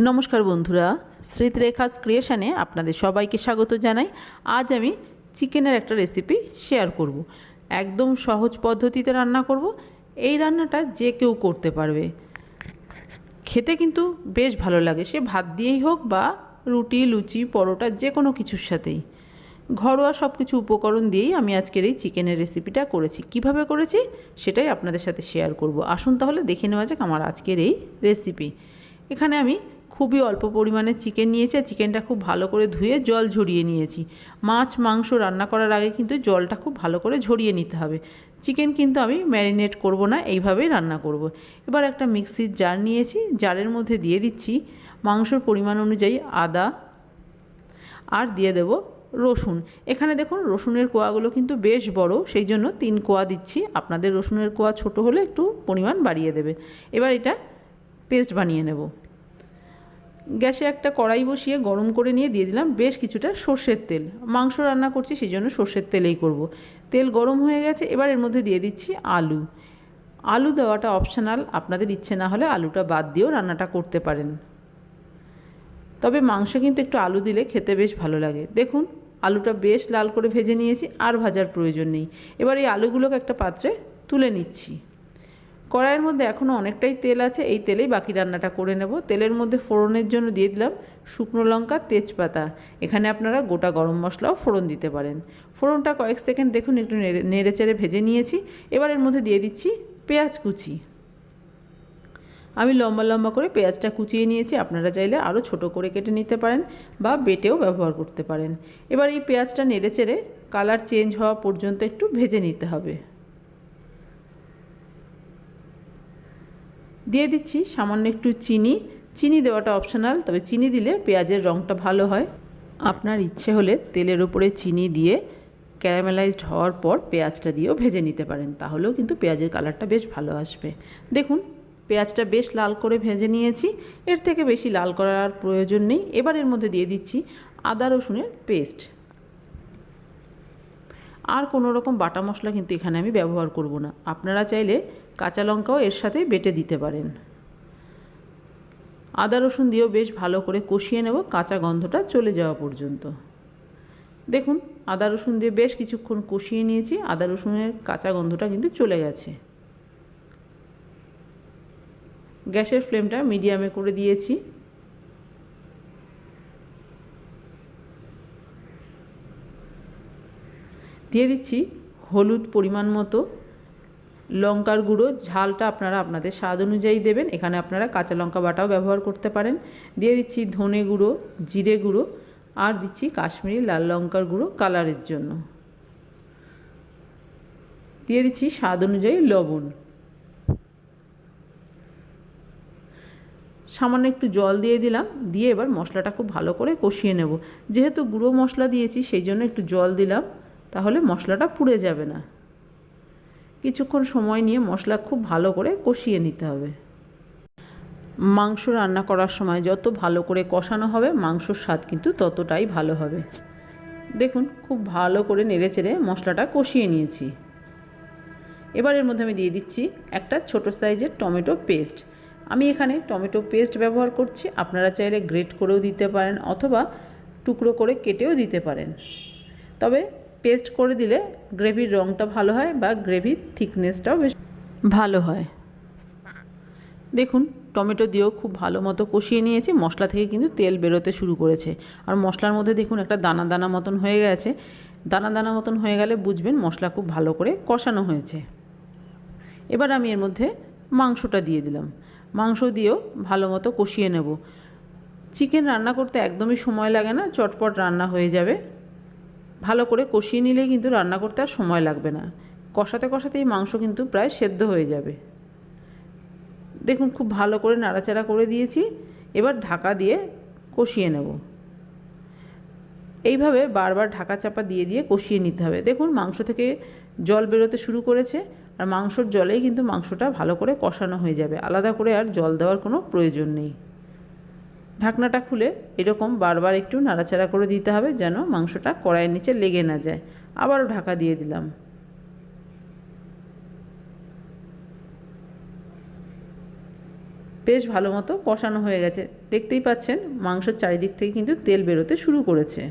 নমস্কার বন্ধুরা, স্মৃতিরেখাস ক্রিয়েশনে আপনাদের সবাইকে স্বাগত জানাই। আজ আমি চিকেনের একটা রেসিপি শেয়ার করব। একদম সহজ পদ্ধতিতে রান্না করব। এই রান্নাটা যে কেউ করতে পারবে। খেতে কিন্তু বেশ ভালো লাগে। সে ভাত দিয়েই হোক বা রুটি, লুচি, পরোটা, যে কোনো কিছুর সাথেই। ঘরোয়া সব কিছু উপকরণ দিয়েই আমি আজকের এই চিকেনের রেসিপিটা করেছি। কীভাবে করেছি? সেটাই আপনাদের সাথে শেয়ার করব। আসুন তাহলে দেখে নেওয়া যাক আমার আজকের এই রেসিপি এখানে আমি খুবই অল্প পরিমাণে চিকেন নিয়েছি আর চিকেনটা খুব ভালো করে ধুয়ে জল ঝরিয়ে নিয়েছি। মাছ, মাংস রান্না করার আগে কিন্তু জলটা খুব ভালো করে ঝরিয়ে নিতে হবে। চিকেন কিন্তু আমি ম্যারিনেট করব না, এইভাবেই রান্না করব। এবার একটা মিক্সির জার নিয়েছি, জারের মধ্যে দিয়ে দিচ্ছি মাংসর পরিমাণ অনুযায়ী আদা আর দিয়ে দেব রসুন। এখানে দেখুন রসুনের কোয়াগুলো কিন্তু বেশ বড়, সেই জন্য তিন কোয়া দিচ্ছি। আপনাদের রসুনের কোয়া ছোট হলে একটু পরিমাণ বাড়িয়ে দেবে। এবার এটা পেস্ট বানিয়ে নেব। গ্যাসে একটা কড়াই বসিয়ে গরম করে নিয়ে দিয়ে দিলাম বেশ কিছুটা সর্ষের তেল। মাংস রান্না করছি, সেই জন্য সর্ষের তেলেই করব। তেল গরম হয়ে গেছে, এবার এর মধ্যে দিয়ে দিচ্ছি আলু। আলু দেওয়াটা অপশনাল আপনাদের ইচ্ছে না হলে আলুটা বাদ দিয়েও রান্নাটা করতে পারেন। তবে মাংস কিন্তু একটু আলু দিলে খেতে বেশ ভালো লাগে। দেখুন, আলুটা বেশ লাল করে ভেজে নিয়েছি, আর ভাজার প্রয়োজন নেই। এবার এই আলুগুলোকে একটা পাত্রে তুলে নিচ্ছি। কড়াইয়ের মধ্যে এখনও অনেকটাই তেল আছে, এই তেলেই বাকি রান্নাটা করে নেব। তেলের মধ্যে ফোড়নের জন্য দিয়ে দিলাম শুকনো লঙ্কা, তেজপাতা। এখানে আপনারা গোটা গরম মশলাও ফোড়ন দিতে পারেন। ফোড়নটা কয়েক সেকেন্ড দেখুন, একটু নেড়ে চেড়ে ভেজে নিয়েছি। এবার এর মধ্যে দিয়ে দিচ্ছি পেঁয়াজ কুচি। আমি লম্বা লম্বা করে পেঁয়াজটা কুচিয়ে নিয়েছি, আপনারা চাইলে আরও ছোট করে কেটে নিতে পারেন বা বেটেও ব্যবহার করতে পারেন। এবার এই পেঁয়াজটা নেড়ে চেড়ে কালার চেঞ্জ হওয়া পর্যন্ত একটু ভেজে নিতে হবে। দিয়ে দিচ্ছি সামান্য একটু চিনি। চিনি দেওয়াটা অপশনাল তবে চিনি দিলে পেঁয়াজের রঙটা ভালো হয়। আপনার ইচ্ছে হলে তেলের উপরে চিনি দিয়ে ক্যারামেলাইজড হওয়ার পর পেঁয়াজটা দিয়েও ভেজে নিতে পারেন, তাহলেও কিন্তু পেঁয়াজের কালারটা বেশ ভালো আসবে। দেখুন, পেঁয়াজটা বেশ লাল করে ভেজে নিয়েছি, এর থেকে বেশি লাল করার প্রয়োজন নেই। এবার এর মধ্যে দিয়ে দিচ্ছি আদা রসুনের পেস্ট। আর কোনো রকম বাটা মশলা কিন্তু এখানে আমি ব্যবহার করব না। আপনারা চাইলে কাঁচা লঙ্কাও এর সাথে বেটে দিতে পারেন। আদা রসুন দিয়েও বেশ ভালো করে কষিয়ে নেব, কাঁচা গন্ধটা চলে যাওয়া পর্যন্ত। দেখুন, আদা রসুন দিয়ে বেশ কিছুক্ষণ কষিয়ে নিয়েছি, আদা রসুনের কাঁচা গন্ধটা কিন্তু চলে গেছে। গ্যাসের ফ্লেমটা মিডিয়ামে করে দিয়েছি। দিয়ে দিচ্ছি হলুদ পরিমাণ মতো। লঙ্কার গুঁড়ো, ঝালটা আপনারা আপনাদের স্বাদ অনুযায়ী দেবেন। এখানে আপনারা কাঁচা লঙ্কা বাটাও ব্যবহার করতে পারেন। দিয়ে দিচ্ছি ধনে গুঁড়ো, জিরে গুঁড়ো, আর দিচ্ছি কাশ্মীরি লাল লঙ্কার গুঁড়ো কালারের জন্য। দিয়ে দিচ্ছি স্বাদ অনুযায়ী লবণ। সামান্য একটু জল দিয়ে দিলাম। দিয়ে এবার মশলাটা খুব ভালো করে কষিয়ে নেব। যেহেতু গুঁড়ো মশলা দিয়েছি, সেই জন্য একটু জল দিলাম, তাহলে মশলাটা পুড়ে যাবে না। কিছুক্ষণ সময় নিয়ে মশলা খুব ভালো করে কষিয়ে নিতে হবে। মাংস রান্না করার সময় যত ভালো করে কষানো হবে, মাংসর স্বাদ কিন্তু ততটাই ভালো হবে। দেখুন, খুব ভালো করে নেড়ে চেড়ে মশলাটা কষিয়ে নিয়েছি। এবার এর মধ্যে আমি দিয়ে দিচ্ছি একটা ছোট সাইজের টমেটো পেস্ট। আমি এখানে টমেটো পেস্ট ব্যবহার করছি, আপনারা চাইলে গ্রেট করেও দিতে পারেন অথবা টুকরো করে কেটেও দিতে পারেন। তবে পেস্ট করে দিলে গ্রেভির রঙটা ভালো হয় বা গ্রেভির থিকনেসটাও বেশ ভালো হয়। দেখুন, টমেটো দিয়েও খুব ভালো মতো কষিয়ে নিয়েছি। মশলা থেকে কিন্তু তেল বেরোতে শুরু করেছে। আর মশলার মধ্যে দেখুন একটা দানা দানা মতন হয়ে গেছে। দানা দানা মতন হয়ে গেলে বুঝবেন মশলা খুব ভালো করে কষানো হয়েছে। এবার আমি এর মধ্যে মাংসটা দিয়ে দিলাম। মাংস দিয়েও ভালো মতো কষিয়ে নেব। চিকেন রান্না করতে একদমই সময় লাগে না, চটপট রান্না হয়ে যাবে। ভালো করে কষিয়ে নিলে কিন্তু রান্না করতে আর সময় লাগবে না। কষাতে কষাতেই মাংস কিন্তু প্রায় সেদ্ধ হয়ে যাবে। দেখুন খুব ভালো করে নাড়াচাড়া করে দিয়েছি। এবার ঢাকা দিয়ে কষিয়ে নেব। এইভাবে বারবার ঢাকা চাপা দিয়ে দিয়ে কষিয়ে নিতে হবে। দেখুন মাংস থেকে জল বেরোতে শুরু করেছে আর মাংসর জলেই কিন্তু মাংসটা ভালো করে কষানো হয়ে যাবে। আলাদা করে আর জল দেওয়ার কোনো প্রয়োজন নেই। ঢাকনাটা খুলে এরকম বারবার একটু নাড়াচাড়া করে দিতে হবে যেন মাংসটা কড়াইয়ের নিচে লেগে না যায়। আবারও ঢাকা দিয়ে দিলাম। বেশ ভালো মতো কষানো হয়ে গেছে। দেখতেই পাচ্ছেন, মাংসের চারিদিক থেকে কিন্তু তেল বেরোতে শুরু করেছে।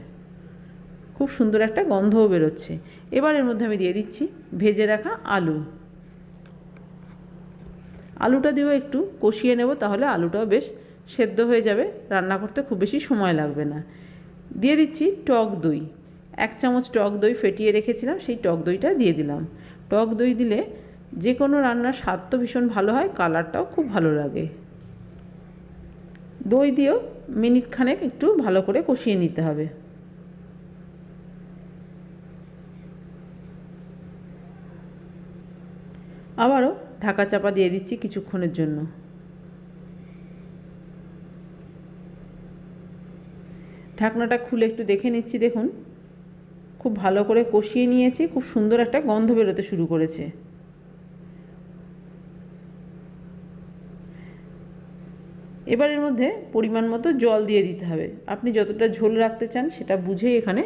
খুব সুন্দর একটা গন্ধও বেরোচ্ছে। এবার এর মধ্যে আমি দিয়ে দিচ্ছি ভেজে রাখা আলু। আলুটা দিয়েও একটু কষিয়ে নেব, তাহলে আলুটাও বেশ সেদ্ধ হয়ে যাবে, রান্না করতে খুব বেশি সময় লাগবে না। দিয়ে দিচ্ছি টক দই। এক চামচ টক দই ফেটিয়ে রেখেছিলাম, সেই টক দইটা দিয়ে দিলাম। টক দই দিলে যে কোনো রান্নার স্বাদ তো ভীষণ ভালো হয়, কালারটাও খুব ভালো লাগে। দই দিয়েও মিনিট খানেক একটু ভালো করে কষিয়ে নিতে হবে। আবারও ঢাকা চাপা দিয়ে দিচ্ছি কিছুক্ষণের জন্য। ঢাকনাটা খুলে একটু দেখে নিচ্ছি, দেখুন। খুব ভালো করে কষিয়ে নিয়েছি, খুব সুন্দর একটা গন্ধ বেরোতে শুরু করেছে। এবার এর মধ্যে পরিমাণ মতো জল দিয়ে দিতে হবে। আপনি যতটা ঝোল রাখতে চান, সেটা বুঝেই এখানে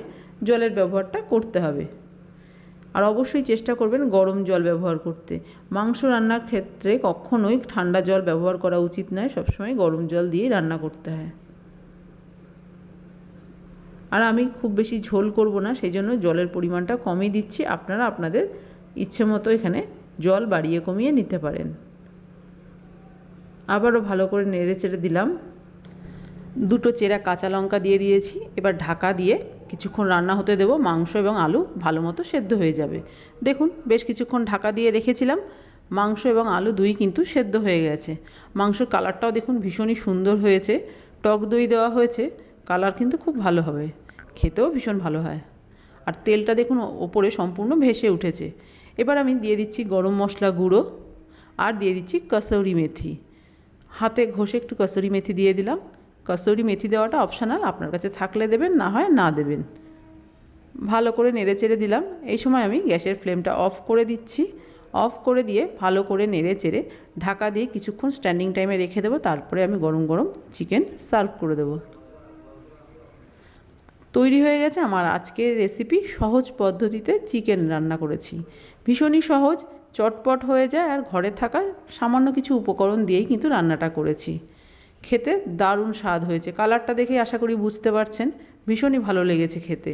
জলের ব্যবহারটা করতে হবে। আর অবশ্যই চেষ্টা করবেন গরম জল ব্যবহার করতে। মাংস রান্নার ক্ষেত্রে কখনোই ঠান্ডা জল ব্যবহার করা উচিত নয়, সবসময় গরম জল দিয়েই রান্না করতে হয়। আর আমি খুব বেশি ঝোল করব না সেই জন্য জলের পরিমাণটা কমই দিচ্ছি। আপনারা আপনাদের ইচ্ছে মতো এখানে জল বাড়িয়ে কমিয়ে নিতে পারেন। আবারও ভালো করে নেড়ে চেড়ে দিলাম। দুটো চেরা কাঁচা লঙ্কা দিয়ে দিয়েছি। এবার ঢাকা দিয়ে কিছুক্ষণ রান্না হতে দেবো। মাংস এবং আলু ভালো মতো সেদ্ধ হয়ে যাবে। দেখুন, বেশ কিছুক্ষণ ঢাকা দিয়ে রেখেছিলাম। মাংস এবং আলু দুই কিন্তু সেদ্ধ হয়ে গেছে। মাংসর কালারটাও দেখুন ভীষণই সুন্দর হয়েছে। টক দই দেওয়া হয়েছে। কালার কিন্তু খুব ভালো হবে। খেতেও ভীষণ ভালো হয়। আর তেলটা দেখুন, ওপরে সম্পূর্ণ ভেসে উঠেছে। এবার আমি দিয়ে দিচ্ছি গরম মশলা গুঁড়ো আর দিয়ে দিচ্ছি কসৌরি মেথি। হাতে ঘষে একটু কসুরি মেথি দিয়ে দিলাম। কসুরি মেথি দেওয়াটা অপশানাল, আপনার কাছে থাকলে দেবেন, না হয় না দেবেন। ভালো করে নেড়ে চেড়ে দিলাম। এই সময় আমি গ্যাসের ফ্লেমটা অফ করে দিচ্ছি। অফ করে দিয়ে ভালো করে নেড়ে চেড়ে ঢাকা দিয়ে কিছুক্ষণ স্ট্যান্ডিং টাইমে রেখে দেবো। তারপরে আমি গরম গরম চিকেন সার্ভ করে দেবো। তৈরি হয়ে গেছে। আমার আজকের রেসিপি সহজ পদ্ধতিতে চিকেন রান্না করেছি। ভীষণই সহজ, চটপট হয়ে যায় আর ঘরে থাকা সামান্য কিছু উপকরণ দিয়েই কিন্তু রান্নাটা করেছি। খেতে দারুণ স্বাদ হয়েছে। কালারটা দেখে আশা করি বুঝতে পারছেন। ভীষণই ভালো লেগেছে খেতে।